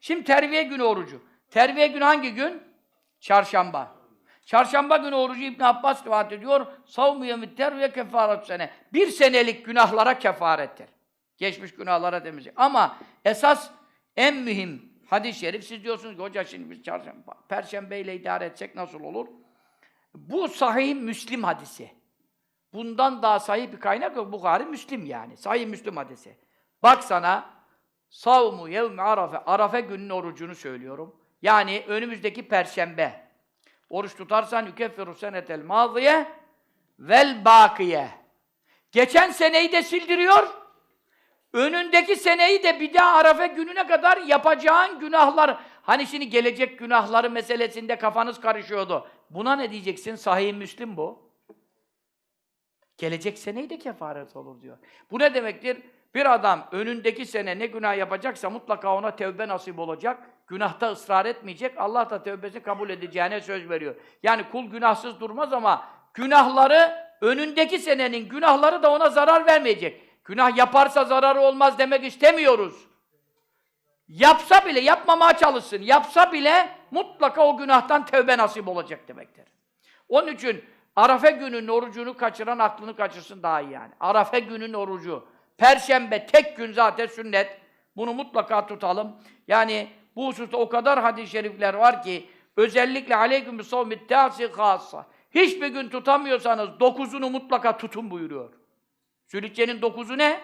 Şimdi terviye günü orucu. Terviye günü hangi gün? Çarşamba. Çarşamba günü orucu İbn Abbas rivayet ediyor. Savmu yevmit terviye kefaret sene. Bir senelik günahlara kefarettir. Geçmiş günahlara temizlik. Ama esas en mühim hadis-i şerif siz diyorsunuz ki hoca şimdi biz çarşamba, perşembeyle idare etsek nasıl olur? Bu sahih Müslim hadisi. Bundan daha sahih bir kaynak yok. Bukhari Müslim yani. Sahih Müslim hadisi. Bak sana savmu yevmi arafe. Arafe gününün orucunu söylüyorum. Yani önümüzdeki perşembe. Oruç tutarsan yükeffiru senetel maziye vel bakiye. Geçen seneyi de sildiriyor. Önündeki seneyi de bir daha Arafe gününe kadar yapacağın günahlar. Hani şimdi gelecek günahları meselesinde kafanız karışıyordu. Buna ne diyeceksin? Sahih Müslim bu. Gelecek seneyi de kefaret olur diyor. Bu ne demektir? Bir adam önündeki sene ne günah yapacaksa mutlaka ona tevbe nasip olacak. Günahta ısrar etmeyecek. Allah da tevbesini kabul edeceğine söz veriyor. Yani kul günahsız durmaz ama günahları önündeki senenin günahları da ona zarar vermeyecek. Günah yaparsa zararı olmaz demek istemiyoruz. Yapsa bile, yapmamaya çalışsın. Yapsa bile mutlaka o günahtan tevbe nasip olacak demektir. Onun için Arafe gününün orucunu kaçıran aklını kaçırsın daha iyi yani. Arafe gününün orucu. Perşembe tek gün zaten sünnet. Bunu mutlaka tutalım. Yani bu hususta o kadar hadis-i şerifler var ki özellikle aleyküm savmit teasi hassa. Hiçbir gün tutamıyorsanız dokuzunu mutlaka tutun buyuruyor. Zülhicce'nin dokuzu ne?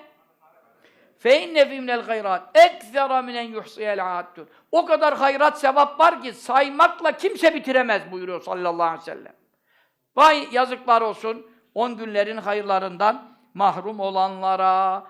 Fe inne fî minel gayrat ekzera minen yuhsiyel addûn. O kadar hayrat sevap var ki saymakla kimse bitiremez buyuruyor sallallahu aleyhi ve sellem. Vay yazıklar olsun on günlerin hayırlarından mahrum olanlara.